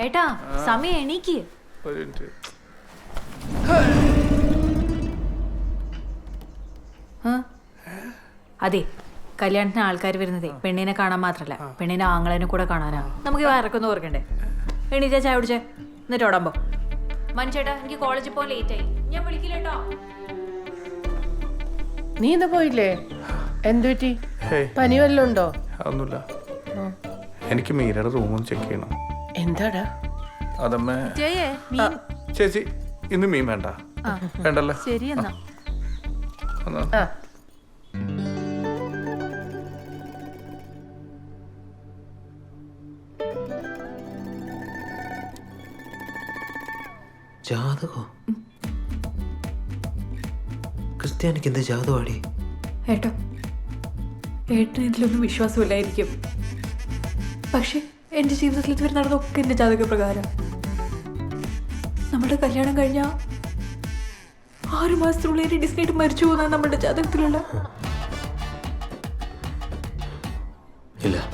ഏട്ടാ സമയം എണീക്ക്. ഒരു മിനിറ്റ് ആ? അതെ കല്യാണത്തിന് ആൾക്കാർ വരുന്നതേ. പെണ്ണിനെ കാണാൻ മാത്രല്ല. പെണ്ണിനെ ആങ്ങളനെ കൂടെ കാണാനാ. നമുക്ക് വയറക്കൊന്നും ഓർക്കണ്ടേ? എണീറ്റാ ചായ കുടിച്ചേ? എന്നിട്ട് ഓടാമ്പോ മനുഷ്യേട്ടാ എനിക്ക് കോളേജിൽ പോകാൻ ലേറ്റ് ആയി. ഞാൻ വിളിക്കില്ലേട്ടോ? നീ ഇന്ന് പോയില്ലേ? എന്തു പറ്റി? ഹേയ്. പനി വല്ലതും ഉണ്ടോ? അതൊന്നുമില്ല. എനിക്ക് മീരയുടെ റൂമൊന്ന് ചെക്ക് ചെയ്യണം. എന്താടാ? അതമ്മേ. ജയേ ആ, ചേച്ചി ഇന്ന് മീൻ വേണ്ട. വേണ്ടല്ലോ. ശരി എന്നാ. എന്നാ. ആ. ജാതകോ? ക്രിസ്ത്യാനിക്ക് എന്ത് ജാതകമാടി? ഏട്ടോ ഏട്ടന് ഇതിലൊന്നും വിശ്വാസമില്ലായിരിക്കും. പക്ഷെ എന്റെ ജീവിതത്തിൽ ഇതുവരെ നടന്നതൊക്കെ എന്റെ ജാതക പ്രകാരം. നമ്മുടെ കല്യാണം കഴിഞ്ഞ ആറു മാസത്തിനുള്ളിൽ എന്റെ ഡിസ്നേറ്റ് മരിച്ചു പോകുന്ന നമ്മുടെ ജാതകത്തിലുള്ള. ഇല്ല.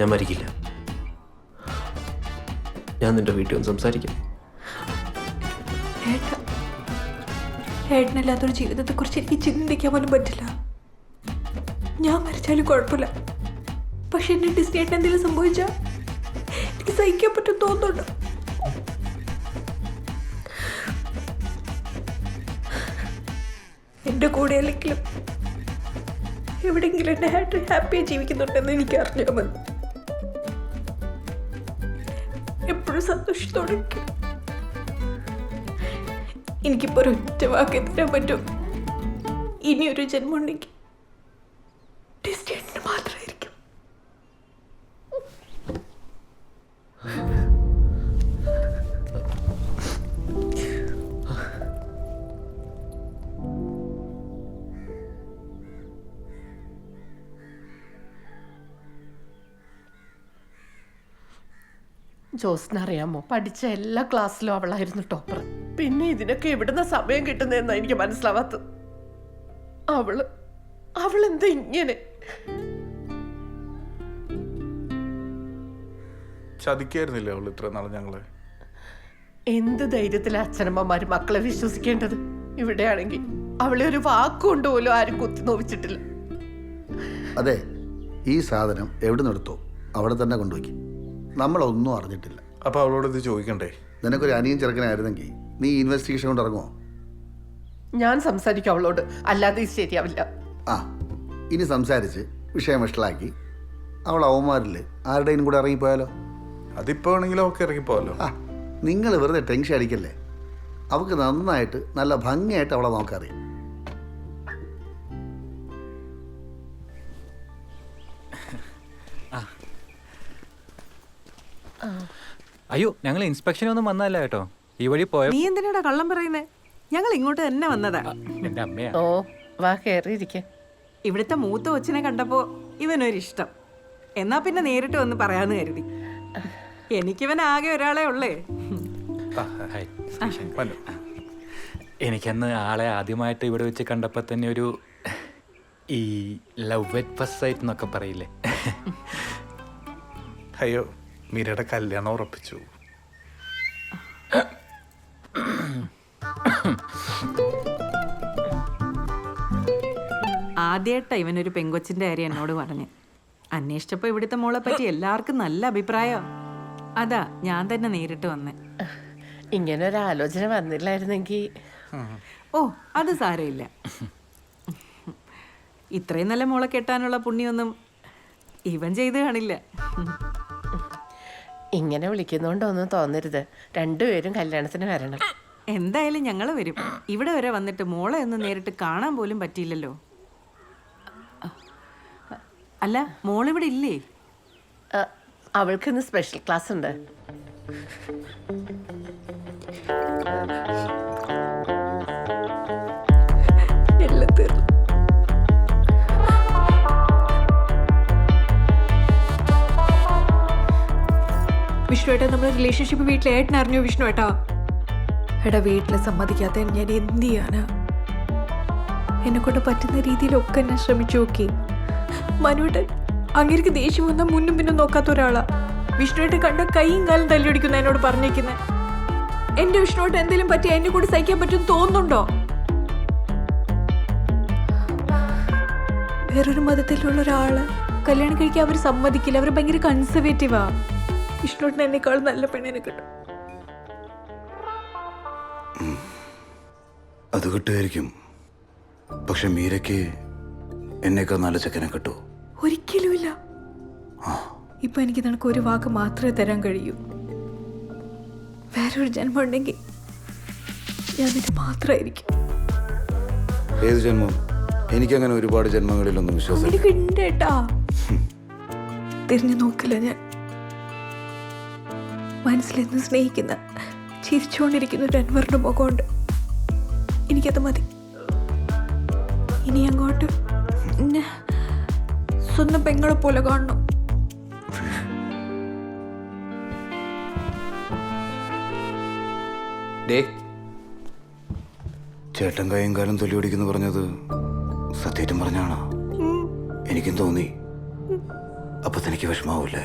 ഞാൻ മരിക്കില്ല. ഞാൻ നിന്റെ വീട്ടിൽ ഒന്ന് സംസാരിക്കാം. ഏട്ട ഏട്ടനില്ലാത്തൊരു ജീവിതത്തെക്കുറിച്ച് എനിക്ക് ചിന്തിക്കാൻ പോലും പറ്റില്ല. ഞാൻ മരിച്ചാലും കുഴപ്പമില്ല. പക്ഷെ എന്റെ ഡിസ്നി ഏട്ടൻ എന്തെങ്കിലും സംഭവിച്ചാൽ എനിക്ക് സഹിക്കാൻ പറ്റും തോന്നുന്നുണ്ട്. എന്റെ കൂടെ അല്ലെങ്കിലും എവിടെയെങ്കിലും എന്റെ ഹാറ്റ് ഹാപ്പിയായി ജീവിക്കുന്നുണ്ടെന്ന് എനിക്ക് അറിഞ്ഞാൽ മതി. എപ്പോഴും സന്തോഷത്തോടെ. എനിക്കിപ്പോൾ ഒറ്റ വാക്ക് തരാൻ പറ്റും. ഇനിയൊരു ജന്മം ഉണ്ടെങ്കിൽ ജോസിന് അറിയാമോ? പഠിച്ച എല്ലാ ക്ലാസ്സിലും അവളായിരുന്നു ടോപ്പർ. പിന്നെ ഇതിനൊക്കെ എവിടുന്ന സമയം കിട്ടുന്നതെന്നാ എനിക്ക് മനസ്സിലാവാത്തത്. അവൾ അവളെന്താ ഇങ്ങനെ? ചതിക്കായിരുന്നില്ലേ അവൾ ഇത്ര നാളെ ഞങ്ങളെ? എന്ത് ധൈര്യത്തിലാ അച്ഛനമ്മമാര് മക്കളെ വിശ്വസിക്കേണ്ടത്? ഇവിടെയാണെങ്കിൽ അവളെ ഒരു വാക്കുകൊണ്ട് പോലും ആരും കുത്തി നോവിച്ചിട്ടില്ല. അതെ ഈ സാധനം എവിടെ നിന്ന് എടുത്തോ അവിടെ തന്നെ കൊണ്ടുപോയി നമ്മളൊന്നും അറിഞ്ഞിട്ടില്ല. അപ്പൊ അവളോട് ഇത് ചോദിക്കണ്ടേ? നിനക്കൊരു അനിയൻ ചെറുക്കനായിരുന്നെങ്കിൽ നീ ഇൻവെസ്റ്റിഗേഷൻ കൊണ്ട് ഇറങ്ങുമോ ഞാൻ സംസാരിക്കും അവളോട്. അല്ലാതെ ഇത് ശരിയാവില്ല. ആ ഇനി സംസാരിച്ച് വിഷയം വഷളാക്കി അവൾ അവന്മാരിൽ ആരുടെയും കൂടെ ഇറങ്ങിപ്പോയാലോ? അതിപ്പോ ആണെങ്കിലും ഒക്കെ ഇറങ്ങിപ്പോയാലോ ആ നിങ്ങൾ വെറുതെ ടെൻഷൻ അടിക്കല്ലേ? അവൾക്ക് നന്നായിട്ട് നല്ല ഭംഗിയായിട്ട് അവളെ നോക്കറിയാം. അയ്യോ ഞങ്ങൾ ഇൻസ്പെക്ഷനൊന്നും വന്നതല്ല കേട്ടോ. ഈ വഴി പോയ നീ എന്തിനാടാ കള്ളം പറയുന്നേ? ഞങ്ങൾ ഇങ്ങോട്ട് തന്നെ വന്നതാ. എന്റെ അമ്മയാ. ഓ വാ കയറിയിരിക്കെ ഇവിടുത്തെ മൂത്ത കൊച്ചിനെ കണ്ടപ്പോ ഇവനൊരു ഇഷ്ടം എന്നാ പിന്നെ നേരിട്ട് വന്ന് പറയാന്ന് കരുതി. എനിക്കിവൻ ആകെ ഒരാളെ ഉള്ളേ. ആ, ഹായ്. വന്നു. എനിക്കന്ന് ആളെ ആദ്യമായിട്ട് ഇവിടെ വെച്ച് കണ്ടപ്പോൾ തന്നെ ഒരു ഈ ലവ് അറ്റ് ഫസ്റ്റ് സൈറ്റ് എന്നൊക്കെ പറയില്ലേ. അയ്യോ മീരയുടെ കല്യാണം ഉറപ്പിച്ചു. ആദ്യമായിട്ടാ ഇവനൊരു പെങ്കൊച്ചിന്റെ കാര്യം എന്നോട് പറഞ്ഞു. അന്വേഷിച്ചപ്പോ ഇവിടുത്തെ മോളെ പറ്റി എല്ലാവർക്കും നല്ല അഭിപ്രായം. അതാ ഞാൻ തന്നെ നേരിട്ട് വന്നേ. ഇങ്ങനെ ഒരു ആലോചന വന്നില്ലായിരുന്നെങ്കിൽ ഓ അത് സാരമില്ല. ഇത്രയും നല്ല മോളെ കെട്ടാനുള്ള പുണ്യൊന്നും ഇവൻ ചെയ്ത് കാണില്ല. ഇങ്ങനെ വിളിക്കുന്നോണ്ടൊന്നും തോന്നരുത്. രണ്ടുപേരും കല്യാണത്തിന് വരണം. എന്തായാലും ഞങ്ങൾ വരും. ഇവിടെ വരെ വന്നിട്ട് മോളെ ഒന്ന് നേരിട്ട് കാണാൻ പോലും പറ്റിയില്ലല്ലോ. അല്ല മോളിവിടെ ഇല്ലേ? അവൾക്ക് ഇന്ന് സ്പെഷ്യൽ ക്ലാസ് ഉണ്ട് വിഷ്ണു ഏട്ടാ നമ്മുടെ റിലേഷൻഷിപ്പ് വീട്ടിൽ ഏട്ടൻ അറിഞ്ഞു വിഷ്ണു ഏട്ടാ എടാ വീട്ടിൽ സമ്മതിക്കാത്ത ഞാൻ എന്ത് ചെയ്യാനാ? എന്നെ കൊണ്ട് പറ്റുന്ന രീതിയിലൊക്കെ ഞാൻ ശ്രമിച്ചു നോക്കി. മനുവേട്ടൻ അങ്ങേക്ക് ദേഷ്യം വന്നാൽ മുന്നും പിന്നും നോക്കാത്ത ഒരാളാ. വിഷ്ണുവായിട്ട് കണ്ട കൈയും കാലും തല്ലിയൊടിക്കുന്ന എന്നോട് പറഞ്ഞേക്കുന്നത് എന്റെ വിഷ്ണുവായിട്ട് എന്തെങ്കിലും പറ്റി എന്നെ കൂടി സഹിക്കാൻ പറ്റും തോന്നുന്നുണ്ടോ? വേറൊരു മതത്തിലുള്ള ഒരാൾ കല്യാണം കഴിക്കാൻ അവർ സമ്മതിക്കില്ല. അവർ ഭയങ്കര കൺസർവേറ്റീവാ എന്നെക്കാളും നല്ല പെണ്ണിനെ കിട്ടും. അത് കിട്ടുമായിരിക്കും. പക്ഷെ മീരയ്ക്ക് എന്നേക്കാൾ നല്ല ചെക്കനെ കിട്ടൂ ഒരിക്കലുമില്ല. ഇപ്പൊ എനിക്ക് നിനക്ക് ഒരു വാക്ക് മാത്രമേ തരാൻ കഴിയൂ. വേറൊരു ജന്മം ഉണ്ടെങ്കിൽ ഞാൻ നിന്റെ മാത്രമായിരിക്കും. ഏത് ജന്മം? എനിക്ക് അങ്ങനെ ഒരുപാട് ജന്മങ്ങളിലൊന്നും വിശ്വാസം തിരിഞ്ഞു നോക്കില്ല ഞാൻ. മനസ്സിലെന്ന് സ്നേഹിക്കുന്ന ചിരിച്ചുകൊണ്ടിരിക്കുന്ന ഒരു അൻവറിന്റെ മുഖമുണ്ട്. എനിക്കത് മതി. ഇനി അങ്ങോട്ട് സ്വന്തം പെങ്ങളെ പോലെ കാണണം. ചേട്ടൻ കൈയും കാലം തൊലി ഓടിക്കുന്നു പറഞ്ഞത് സത്യേറ്റം പറഞ്ഞാണോ? എനിക്കും തോന്നി. അപ്പൊ തനിക്ക് വിഷമാവൂലേ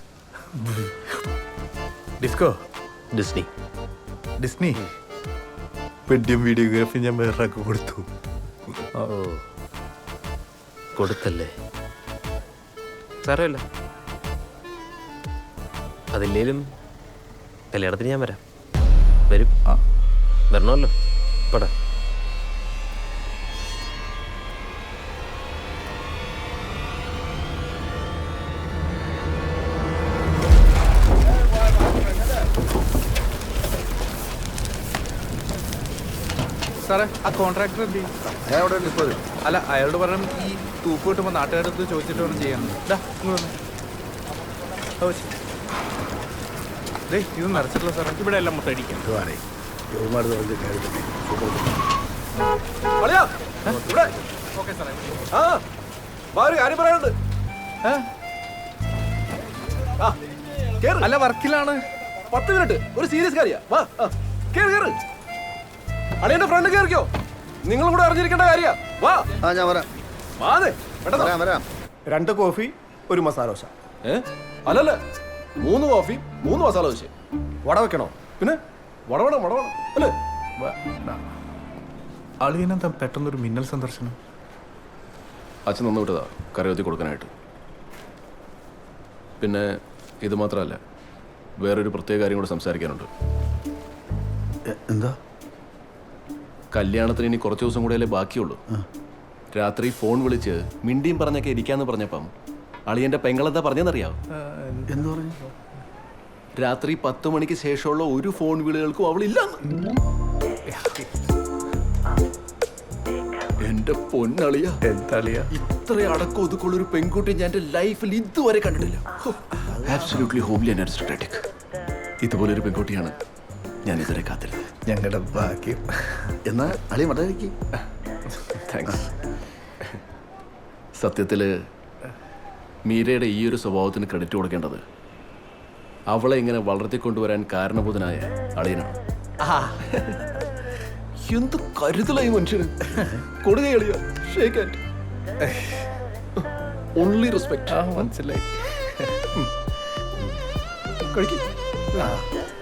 Disco Disney Disney wedding videography ഞാൻ വേറെ കൊടുത്തു. ഓ കൊടുത്തല്ലേ? സാരമില്ല. അതില്ലേലും കല്യാണത്തിന് ഞാൻ വരാം. വരും. വരണമല്ലോ. പടാ. സാറേ ആ കോൺട്രാക്ടർ എന്ത് ചെയ്യും? ഞാൻ അവിടെ ഉണ്ട് ഇപ്പോൾ അല്ല അയാളോട് പറഞ്ഞു ഈ തൂപ്പ് കിട്ടുമ്പോൾ നാട്ടുകാരടുത്ത് ചോദിച്ചിട്ട് വേണം ചെയ്യാൻ. ദേ, ഇത് നിറച്ചിട്ടില്ല സാറേ ഇവിടെ എല്ലാം മൊത്തം അടിക്കാം. ഇതുവാണേ യുവമാർ പറഞ്ഞ കാര്യത്തിൽ ഓക്കെ സാറേ ഏ? അല്ല വർക്കിലാണ്. പത്ത് മിനിറ്റ്. ഒരു സീരിയസ് കാര്യ. വാ കേറ് കേറ്. അളിയന്റെ ഫ്രണ്ട് കേറിക്കോ. നിങ്ങൾ കൂടെ അറിഞ്ഞിരിക്കേണ്ട കാര്യ. വാ. ആ ഞാൻ വരാം. വാതെ പെട്ടെന്ന് വരാം വരാം. രണ്ട് കോഫി ഒരു മസാല ദോശ. ഏ? അല്ലല്ല മൂന്ന് കോഫി മൂന്ന് മസാല ദോശ. വട വെക്കണോ? പിന്നെ? വട വേണം വട വേണം. അല്ലേ? അളിയനെന്താ പെട്ടെന്നൊരു മിന്നൽ സന്ദർശനം? അച്ഛൻ നന്ന് വിട്ടതാ കറിവത്തി കൊടുക്കാനായിട്ട്. പിന്നെ ഇത് മാത്രമല്ല വേറൊരു പ്രത്യേക കാര്യം കൂടെ സംസാരിക്കാനുണ്ട്. എന്താ? കല്യാണത്തിന് ഇനി കുറച്ച് ദിവസം കൂടെയല്ലേ ബാക്കിയുള്ളൂ. രാത്രി ഫോൺ വിളിച്ച് മിണ്ടിയും പറഞ്ഞൊക്കെ ഇരിക്കാന്ന് പറഞ്ഞപ്പം അളിയന്റെ പെങ്ങളെന്താ പറഞ്ഞെന്നറിയാം എന്ന് പറഞ്ഞു? രാത്രി പത്ത് മണിക്ക് ശേഷമുള്ള ഒരു ഫോൺ വിളികൾക്കും അവളില്ല എന്റെ പൊന്നളിയ. എന്താ അളിയ ഇത്ര അടക്കം ഒതുക്കുള്ള ഒരു പെൺകുട്ടി ഞാൻ എന്റെ ലൈഫിൽ ഇതുവരെ കണ്ടിട്ടില്ല. ആബ്സല്യൂട്ട്ലി ഹോംലി ആൻഡ് ഇതുപോലൊരു ഇതുപോലെ ഒരു പെൺകുട്ടിയാണ് ഞാൻ ഇതുവരെ കാത്തിരുന്നത്. ഞങ്ങളുടെ ഭാഗ്യം. എന്നാ അളി മടക്കി താങ്ക്സ് സത്യത്തിൽ മീരയുടെ ഈ ഒരു സ്വഭാവത്തിന് ക്രെഡിറ്റ് കൊടുക്കേണ്ടത് അവളെ ഇങ്ങനെ വളർത്തിക്കൊണ്ടുവരാൻ കാരണബോധനായ അളിയനാണ്. എന്ത് കരുതലായി മനുഷ്യന്. കൊടുക എളിയ ഷേക്ക് ഓൺലി റെസ്പെക്ട് മനസ്സിലായി. കഴിക്കും.